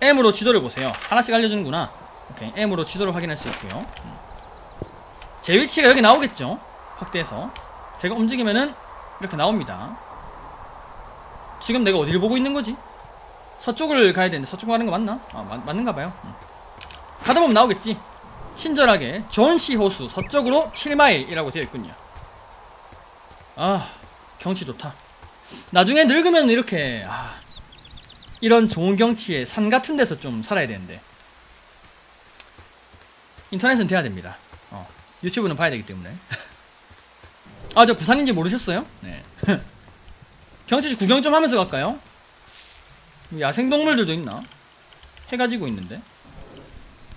M으로 지도를 보세요. 하나씩 알려주는구나. 오케이. M으로 지도를 확인할 수 있고요. 음. 제 위치가 여기 나오겠죠? 확대해서. 제가 움직이면은 이렇게 나옵니다. 지금 내가 어디를 보고 있는 거지? 서쪽을 가야 되는데 서쪽 가는 거 맞나? 아, 맞, 맞는가 봐요. 음. 가다 보면 나오겠지. 친절하게 존시 호수 서쪽으로 7마일이라고 되어 있군요. 아, 경치 좋다. 나중에 늙으면 이렇게 아, 이런 좋은 경치에 산 같은 데서 좀 살아야 되는데 인터넷은 돼야 됩니다. 어, 유튜브는 봐야 되기 때문에. 아, 저 부산인지 모르셨어요? 네. 경치 구경 좀 하면서 갈까요? 야생동물들도 있나? 해가 지고 있는데.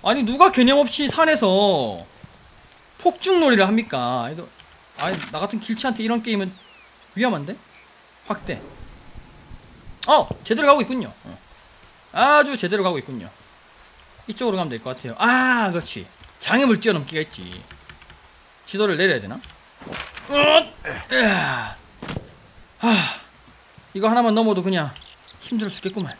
아니 누가 개념 없이 산에서 폭죽놀이를 합니까? 이거 아니 나 같은 길치한테 이런 게임은 위험한데? 확대. 어 제대로 가고 있군요. 어. 아주 제대로 가고 있군요. 이쪽으로 가면 될 것 같아요. 아 그렇지. 장애물 뛰어넘기가 있지. 지도를 내려야 되나? 어. 하, 이거 하나만 넘어도 그냥 힘들어 죽겠구만.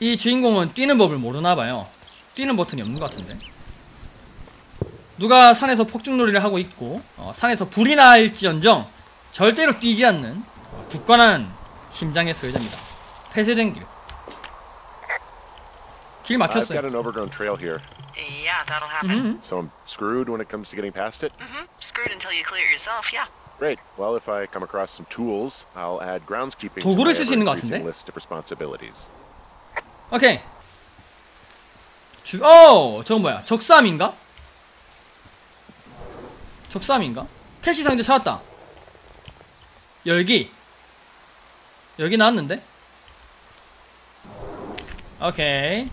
이 주인공은 뛰는 법을 모르나봐요. 뛰는 버튼이 없는 것 같은데. 누가 산에서 폭죽놀이를 하고 있고 어, 산에서 불이 날지언정 절대로 뛰지 않는 굳건한 심장의 소유자입니다. 폐쇄된 길. 길 I've 막혔어요. got an overgrown trail here, Yeah, that'll happen. 음. so I'm screwed when it comes to getting past it. Mm-hmm. Screwed until you clear it yourself, yeah. Great. Well, if I come across some tools, I'll add groundskeeping to my ever-increasing list of responsibilities. 오케이. 주, 어, 저건 뭐야? 적삼인가? 적삼인가? 캐시 상자 찾았다. 열기. 열기 나왔는데? 오케이.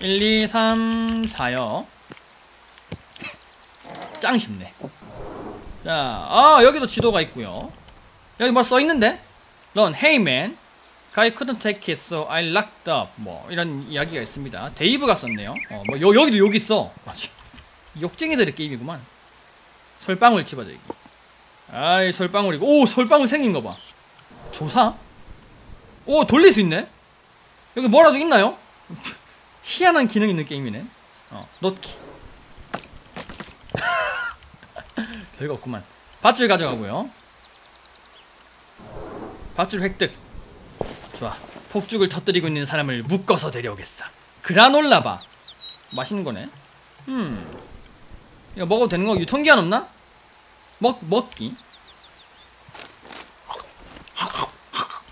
1, 2, 3, 4요. 짱 쉽네. 자, 아, 여기도 지도가 있고요. 여기 뭐 써있는데? 런, hey man. Guy couldn't take it, so I locked up. 뭐 이런 이야기가 있습니다. 데이브가 썼네요. 어, 뭐 여, 여기도 여기 있어. 아, 씨. 욕쟁이들의 게임이구만. 설방울 집어들기. 아이 설방울이고, 오 설방울 생긴 거 봐. 조사? 오 돌릴 수 있네. 여기 뭐라도 있나요? 희한한 기능 있는 게임이네. 어, 놓기. 별거 없구만. 밧줄 가져가고요. 밧줄 획득. 좋아. 폭죽을 터뜨리고 있는 사람을 묶어서 데려오겠어. 그라놀라바. 맛있는 거네. 음. 이거 먹어도 되는 거 유통기한 없나? 먹 먹기.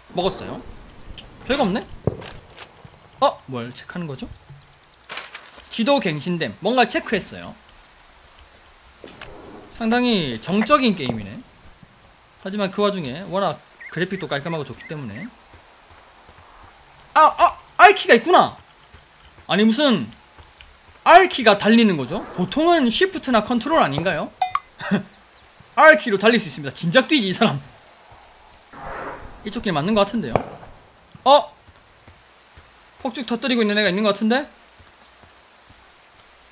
먹었어요. 별거 없네. 어, 뭘 체크하는 거죠? 지도 갱신됨. 뭔가 체크했어요. 상당히 정적인 게임이네. 하지만 그 와중에 워낙 그래픽도 깔끔하고 좋기 때문에 아, 아, R키가 있구나. 아니 무슨 R키가 달리는 거죠? 보통은 Shift나 컨트롤 아닌가요? R키로 달릴 수 있습니다. 진작 뛰지 이 사람. 이쪽 길 맞는 것 같은데요. 어? 폭죽 터뜨리고 있는 애가 있는 것 같은데?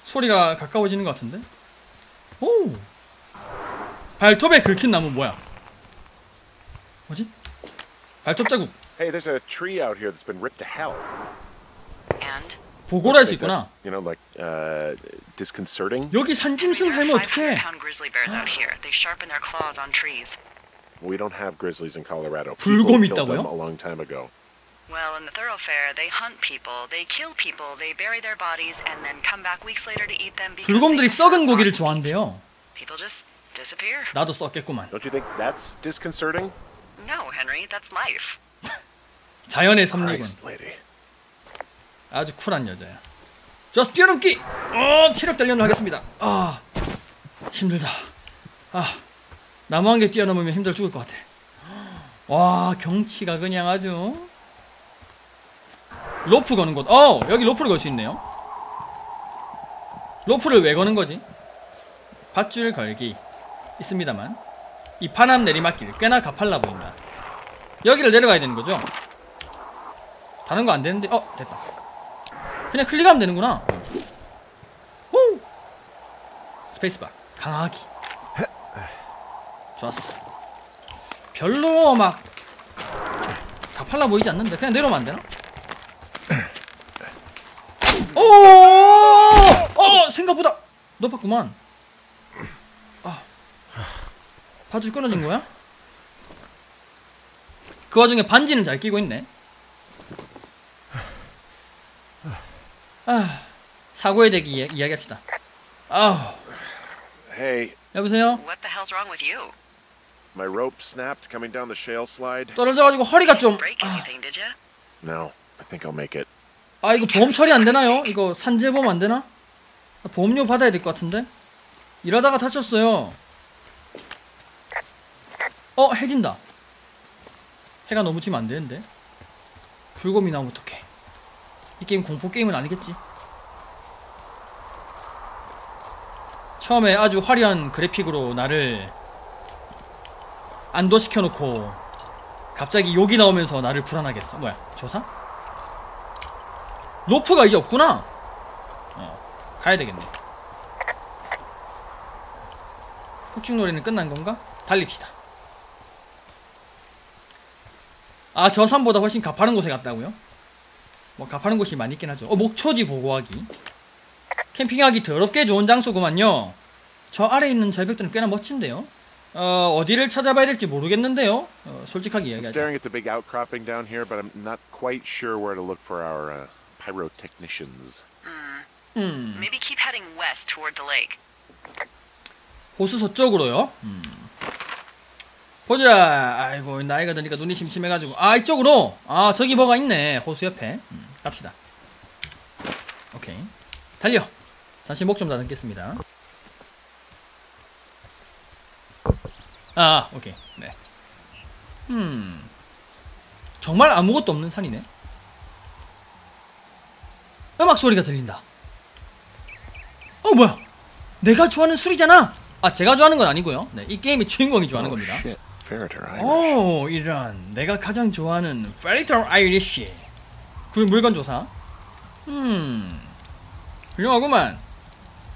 소리가 가까워지는 것 같은데? 오! 발톱에 긁힌 나무 뭐야? 뭐지? 발톱 자국. Hey, there's a tree out here that's been ripped to hell. And 보고를 할수 Think that's, 있구나. You know, like uh, disconcerting. 여기 산짐승 살면 어떡해? 500 pound grizzly bears out here. They sharpen their claws on trees. We don't have grizzlies in Colorado. 불곰 People killed them 있다고요? a long time ago. Well, in the thoroughfare, they hunt people, they kill people, they bury their bodies, and then come back weeks later to eat them because 불곰들이 썩은 고기를. 좋아한대요. People just disappear. 나도 썩겠구만. Don't you think that's disconcerting? No, Henry, that's life. 자연의 섭리군. 아주 쿨한 여자야. 저스 뛰어넘기. 어, 체력 단련을 하겠습니다. 아, 힘들다. 아, 나무 한 개 뛰어넘으면 힘들어 죽을 것 같아. 와, 경치가 그냥 아주. 로프 거는 곳. 어, 여기 로프를 걸 수 있네요. 로프를 왜 거는 거지? 밧줄 걸기 있습니다만 이 파남 내리막길 꽤나 가팔라 보인다. 여기를 내려가야 되는 거죠? 다른 거 안 되는데 어 됐다 그냥 클릭하면 되는구나 후 스페이스바 강하기 좋았어 별로 막 가팔라 보이지 않는데 그냥 내려오면 안 되나? 오! 어 생각보다 높았구만. 아 바줄 끊어진 거야? 그 와중에 반지는 잘 끼고 있네. 아 사고의 대기 이야, 이야기합시다. 아 Hey, 여보세요. What the hell's wrong with you? my rope snapped coming down the shale slide. 떨어져가지고 허리가 좀. You? No, I think I'll make it. 아 이거 보험 처리 안 되나요? 이거 산재 보험 안 되나? 보험료 받아야 될 것 같은데. 일하다가 다쳤어요. 어 해진다. 해가 너무 지면 안 되는데. 불곰이 나오면 어떡해. 이 게임 공포 게임은 아니겠지. 처음에 아주 화려한 그래픽으로 나를 안도시켜 놓고 갑자기 욕이 나오면서 나를 불안하겠어. 뭐야? 조사? 로프가 이제 없구나. 어, 가야 되겠네. 폭죽놀이는 끝난 건가? 달립시다. 아, 저 산보다 훨씬 가파른 곳에 갔다고요? 뭐 가파른 곳이 많이 있긴 하죠. 어, 목초지 보고하기. 캠핑하기 더럽게 좋은 장소구만요. 저 아래 있는 절벽들은 꽤나 멋진데요. 어, 어디를 찾아봐야 될지 모르겠는데요. 어, 솔직하게 I'm 이야기하자. staring at the big outcropping down here, but I'm not quite sure where to look for our uh, pyrotechnicians. 음. Maybe keep heading west toward the lake. 호수 서쪽으로요. 음. 보자. 아이고 나이가 드니까 눈이 심심해가지고 아 이쪽으로. 아 저기 뭐가 있네. 호수 옆에. 음, 갑시다. 오케이. 달려. 잠시 목 좀 다듬겠습니다. 아 오케이. 네. 음. 정말 아무것도 없는 산이네. 음악 소리가 들린다. 어 뭐야? 내가 좋아하는 술이잖아. 아 제가 좋아하는 건 아니고요. 네, 이 게임의 주인공이 좋아하는 oh, 겁니다. shit. 오 이런 내가 가장 좋아하는 페리터 아이리쉬. 그 물건 조사. 음 훌륭하구만.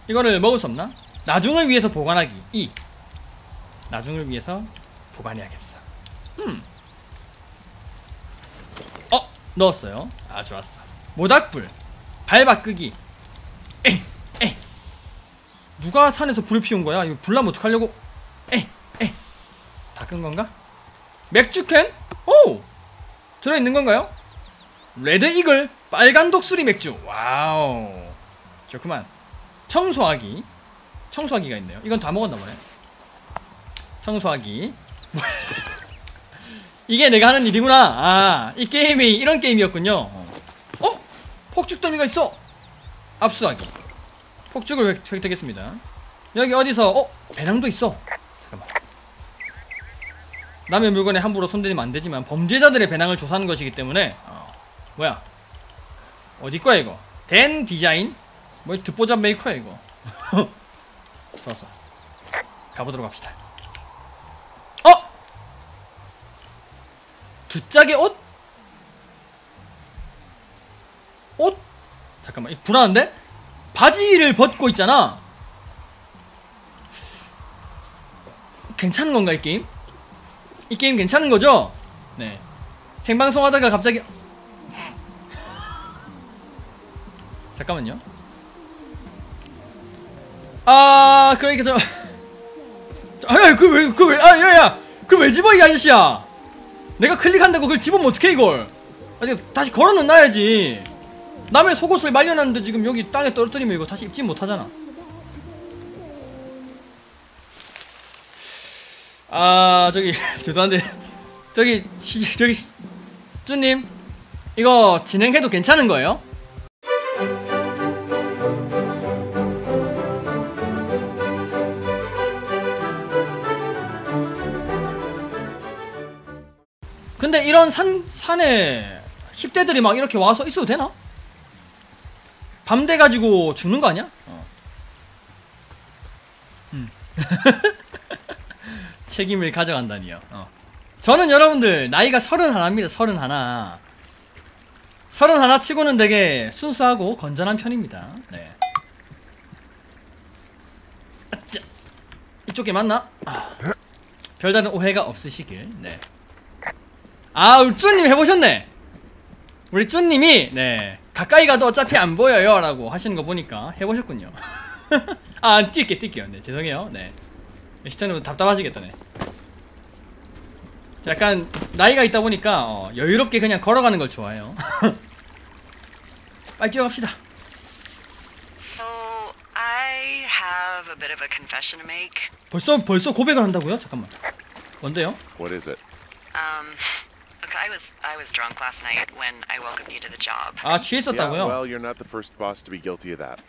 이거를 먹을 수 없나? 나중을 위해서 보관하기. 이 나중을 위해서 보관해야겠어. 음. 어 넣었어요. 아 좋았어. 모닥불 발 바꾸기. 에이 에이 누가 산에서 불을 피운 거야? 이거 불나면 어떡하려고? 에이 에이 다 끈 건가? 맥주캔? 오! 들어있는 건가요? 레드 이글 빨간 독수리 맥주 와우 좋구만 청소하기 청소하기가 있네요 이건 다 먹었나 보네 청소하기 이게 내가 하는 일이구나 아이 게임이 이런 게임이었군요 어? 폭죽더미가 있어 압수하기 폭죽을 획- 획득했습니다. 여기 어디서? 어? 배낭도 있어. 잠깐만. 남의 물건에 함부로 손대면 안 되지만 범죄자들의 배낭을 조사하는 것이기 때문에 어, 뭐야? 어디 거야 이거? 댄 디자인? 뭐 듣보잡 메이커야 이거. 좋았어. 가보도록 합시다. 어? 두 짝의 옷? 옷? 잠깐만 이거 불안한데 바지를 벗고 있잖아 괜찮은 건가 이 게임? 이 게임 괜찮은 거죠? 네. 생방송 하다가 갑자기 잠깐만요. 아, 그러니까 저 아야, 그왜 그왜 아, 야야. 그왜 집어 이 아저씨야? 내가 클릭한다고 그걸 집으면 어떡해 이걸? 아, 다시 걸어 놓아야지. 남의 속옷을 말려놨는데 지금 여기 땅에 떨어뜨리면 이거 다시 입지 못하잖아. 아 저기 죄송한데 저기 시, 저기 시- 쭈님 이거 진행해도 괜찮은 거예요? 근데 이런 산 산에 10대들이 막 이렇게 와서 있어도 되나? 밤 돼가지고 죽는 거 아니야? 어. 음. 책임을 가져간다니요. 어. 저는 여러분들 나이가 서른 하나입니다. 서른 하나. 서른 하나 치고는 되게 순수하고 건전한 편입니다. 네. 아짜. 이쪽에 맞나? 아. 별다른 오해가 없으시길. 네. 아, 우리 쭈님 해보셨네. 우리 쭈님이 네 가까이 가도 어차피 안 보여요 라고 하시는 거 보니까 해보셨군요 아 뛸게 뛸게요 네 죄송해요 네 시청자분 답답하시겠다 네 자, 약간 나이가 있다 보니까 어, 여유롭게 그냥 걸어가는 걸 좋아해요 빨리 뛰어갑시다 So, I have a bit of a confession to make. 벌써 벌써 고백을 한다고요? 잠깐만 뭔데요? What is it? Um, I was I was drunk last night when I welcomed you to the job. 아 Yeah, 취했었다고요? well, you're not the first boss to be guilty of that.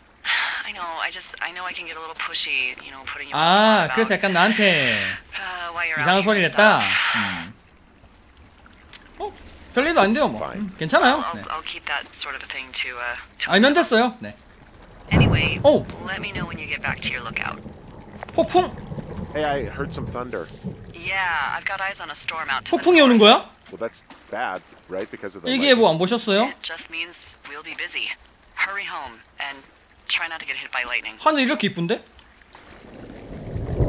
I know. I just I know I can get a little pushy, you know, putting you on 아 the spot 그래서 about 약간 나한테 uh, 이상한 소리를 했다. 음. 어? 별일도 아닌데요 뭐 Fine. 음, 괜찮아요 네. I'll keep that sort of a thing to uh. To 알면 됐어요 네 Anyway, Oh. let me know when you get back to your lookout. 폭풍? Hey, I heard some thunder. Yeah, I've got eyes on a storm out 폭풍이 오는 거야? Well, that's bad, right? Because of the. 일기예보. 안 보셨어요? It just means we'll be busy. Hurry home and try not to get hit by lightning. 하늘 이렇게 이쁜데?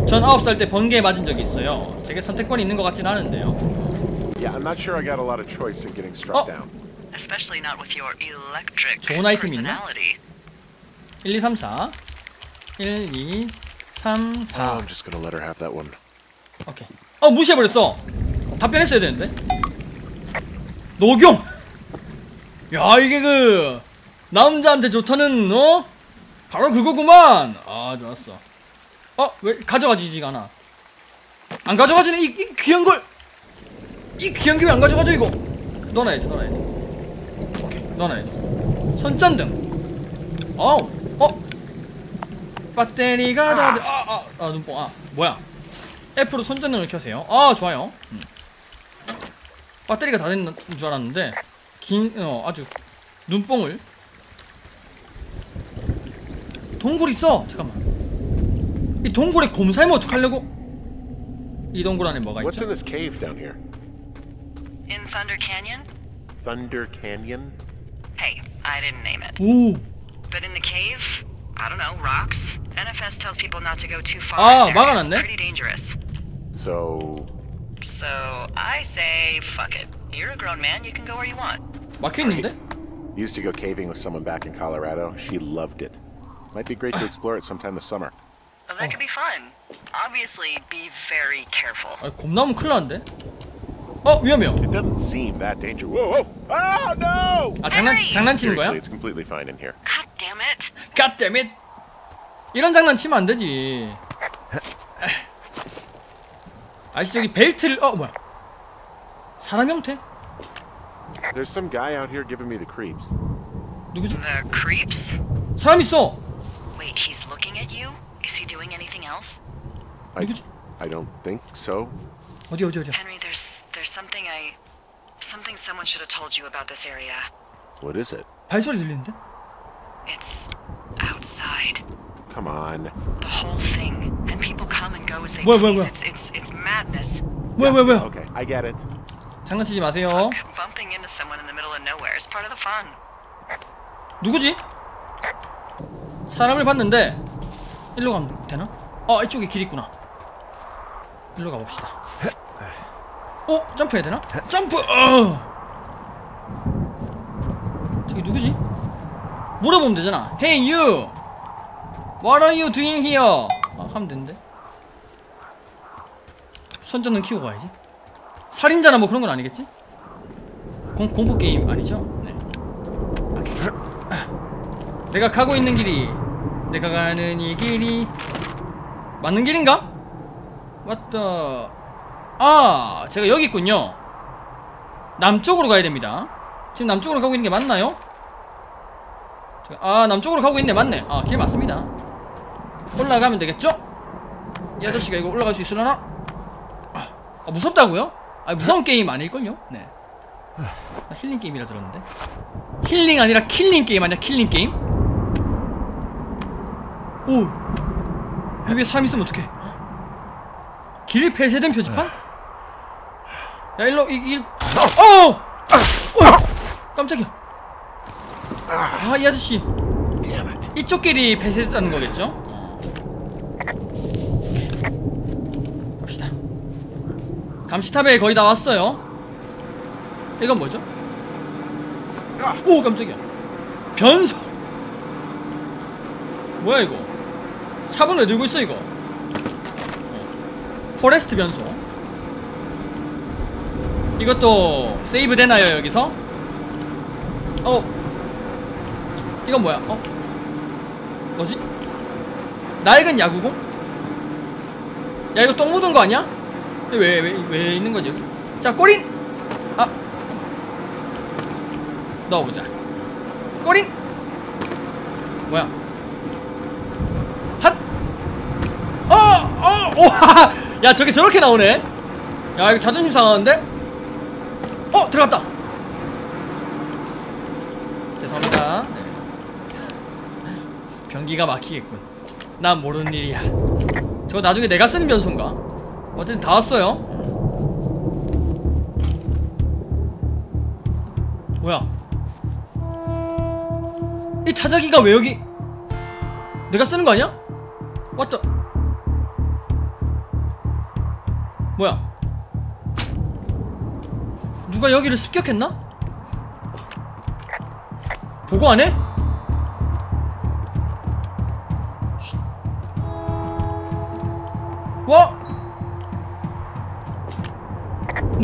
전 9살 때 번개에 맞은 적이 있어요 제게 선택권이 있는 것 같진 않은데요 Yeah, I'm not sure I got a lot of choice in getting struck Oh. down. Especially not with your electric 좋은 아이템이 있나? personality. 1, 2, 3, 4 1, 2, 3, Oh, 4 I'm just gonna let her have that one. 오케이 어 무시해버렸어 답변했어야 되는데 노경 야 이게 그 남자한테 좋다는 어? 바로 그거구만 아 좋았어 어? 왜 가져가지지가 않아 안 가져가지네 이, 이 귀한 걸 이 귀한 게 왜 안 가져가죠 이거 넣어놔야지 넣어놔야지 오케이 넣어놔야지 손전등 어우 어? 배터리가 다 아아 아, 눈뽕 아 뭐야 F로 손전등을 켜세요. 아 좋아요. 음. 배터리가 다 된 줄 알았는데 긴 어, 아주 눈뽕을 동굴 있어. 잠깐만. 이 동굴에 곰 살면 어떡하려고? 이 동굴 안에 뭐가 What's 있죠? in this cave down here? In Thunder Canyon? Thunder Canyon? Hey, I didn't name it. 오. But in the cave, I don't know, rocks. NFS tells people not to go too far. 아, 막아놨네? pretty dangerous. So, So I say, fuck it. You're a grown man. You can go where you want. 막혀 있는데? used to go caving with someone back in Colorado. She loved it. Might be great to explore it sometime this summer. Well, that could be fun. Obviously, be very careful. 아, 곰 나오면 큰일 나는데? 어 위험해요. It doesn't seem that dangerous. Whoa, whoa! Ah, no! 아 장난 Henry! 장난치는 거야? Seriously, it's completely fine in here. God damn it. God damn it. 이런 장난 치면 안 되지. 아저씨 저기 벨트를 어 뭐야? 사람 형태? There's some guy out here giving me the creeps. 누구지? The creeps? 사람 있어. Wait, he's looking at you? Is he doing anything else? I, 누구지? I don't think so. 어디 어디 어디야? Henry, there's there's something I something someone should have told you about this area. What is it? 발소리 들리는데? It's outside. Come on. The whole thing. It's it's madness. 뭐야 뭐야 뭐야? Okay, I get it. 장난치지 마세요. Look, bumping into someone in the middle of nowhere is part of the fun. 누구지? 사람을 봤는데 일로 가면 되나? 어 이쪽에 길 있구나. 일로 가봅시다. 어 점프해야 되나? 점프. 어. 저기 누구지? 물어보면 되잖아. Hey you, what are you doing here? 아, 하면 되는데. 손전등 키고 가야지. 살인자나 뭐 그런 건 아니겠지? 공, 공포 게임 아니죠? 네. 내가 가고 있는 길이 내가 가는 이 길이 맞는 길인가? 맞다 아 제가 여기 있군요 남쪽으로 가야 됩니다 지금 남쪽으로 가고 있는 게 맞나요? 아 남쪽으로 가고 있네 맞네 아길 맞습니다 올라가면 되겠죠? 이 아저씨가 이거 올라갈 수 있으려나? 아, 아, 무섭다고요? 아 무서운 게임 아닐걸요? 네 나 힐링 게임이라 들었는데 힐링 아니라 킬링 게임 아니야 킬링 게임? 오 여기에 사람 있으면 어떡해 길 폐쇄된 표지판? 야 일로 이길 어! 어! 깜짝이야 아이 아저씨. 이쪽 길이 폐쇄됐다는 거겠죠? 어. 오케이. 갑시다 감시탑에 거의 다 왔어요 이건 뭐죠? 오 깜짝이야 변소 뭐야 이거 4분 왜 들고 있어 이거 어. 포레스트 변소 이것도 세이브 되나요 여기서? 어 이건 뭐야 어 뭐지? 낡은 야구공? 야 이거 똥 묻은 거 아니야? 왜 왜 왜 있는 거지? 자 꼬린! 아 넣어보자. 꼬린! 뭐야? 핫 어 어오야 저게 저렇게 나오네? 야 이거 자존심 상하는데? 어 들어갔다! 죄송합니다. 네. 변기가 막히겠군. 난 모르는 일이야. 저거 나중에 내가 쓰는 변소인가 어쨌든 다 왔어요 뭐야 이 타자기가 왜 여기 내가 쓰는 거 아니야? 왔다 뭐야 누가 여기를 습격했나? 보고 안 해?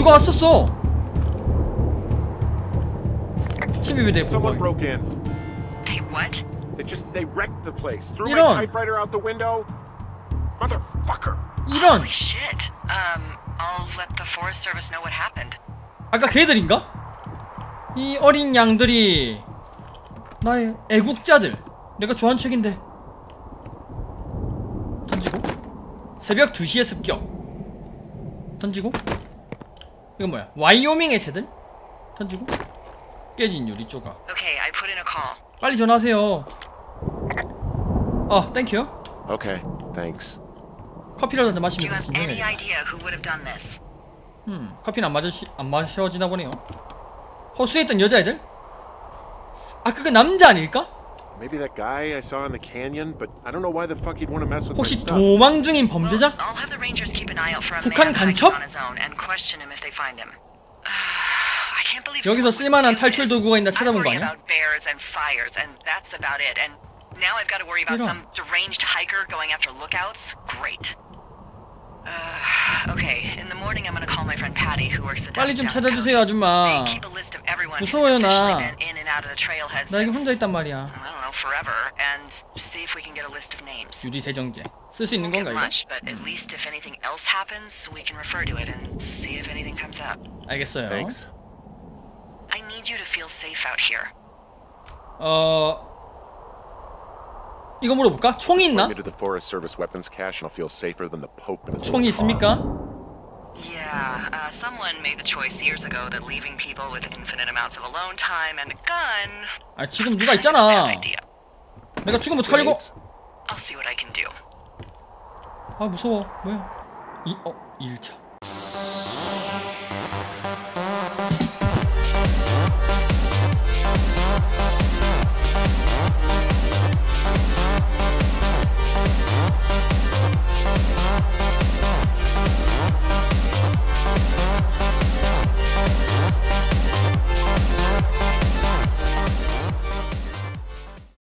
누가 왔었어 대해 보고 Someone broke in. Hey, what? They just they wrecked the place. Threw 이런. my typewriter out the window. Motherfucker. 이런 Holy shit. Um, I'll let the Forest Service know what happened. 아까 걔들인가? 이 어린 양들이 나의 애국자들 내가 좋아하는 책인데 던지고 새벽 2시에 습격 던지고 이건 뭐야 와이오밍의 새들 던지고 깨진 유리 조각 Okay, I put in a call. 빨리 전화하세요 어 땡큐 Okay, thanks. 커피라도 Do 마시면서 you have any 진정해야겠다 idea who would have done this? 음 커피는 안, 마시, 안 마셔지나 보네요 호수에 있던 여자애들? 아까 그 남자 아닐까? Maybe that guy I saw in the canyon, but I don't know why the fuck he'd want to mess with my 혹시 stuff. 도망 중인 범죄자? I'll have the Rangers keep an eye out for a 북한 man 간첩? on his own and question him if they find him. I can't believe 여기서 쓸만한 탈출. 도구가 있나 찾아본 거 아니야? about bears and fires, and that's about it. And now I've got to worry about 이런. some deranged hiker going after lookouts. Great. Uh, okay, in the morning I'm gonna call my friend Patty, who works the 빨리 좀. 찾아주세요 아줌마 They keep a list of everyone who's 무서워요, 나. officially been in and out of the trailhead 나 여기 since, 혼자 있단 말이야 forever, and see if we can get a list of names. 유리 세정제 쓸 수 있는 Won't 건가 get 이거? much, but at least if anything else happens, we can refer to it and see if anything comes up. 알겠어요 Thanks. I need you to feel safe out here. 어... 이거 물어볼까? 총이 Point 있나? me to the Forest Service weapons cache, and I'll feel safer than the Pope in his 총이 little car. 있습니까? Yeah, uh, someone made the choice years ago that leaving people with infinite amounts of alone time and a gun 아 지금 was 누가 kind of a bad 있잖아 idea. 내가 죽으면 어떡하려고? 아 무서워 뭐야 이.. 어 2일차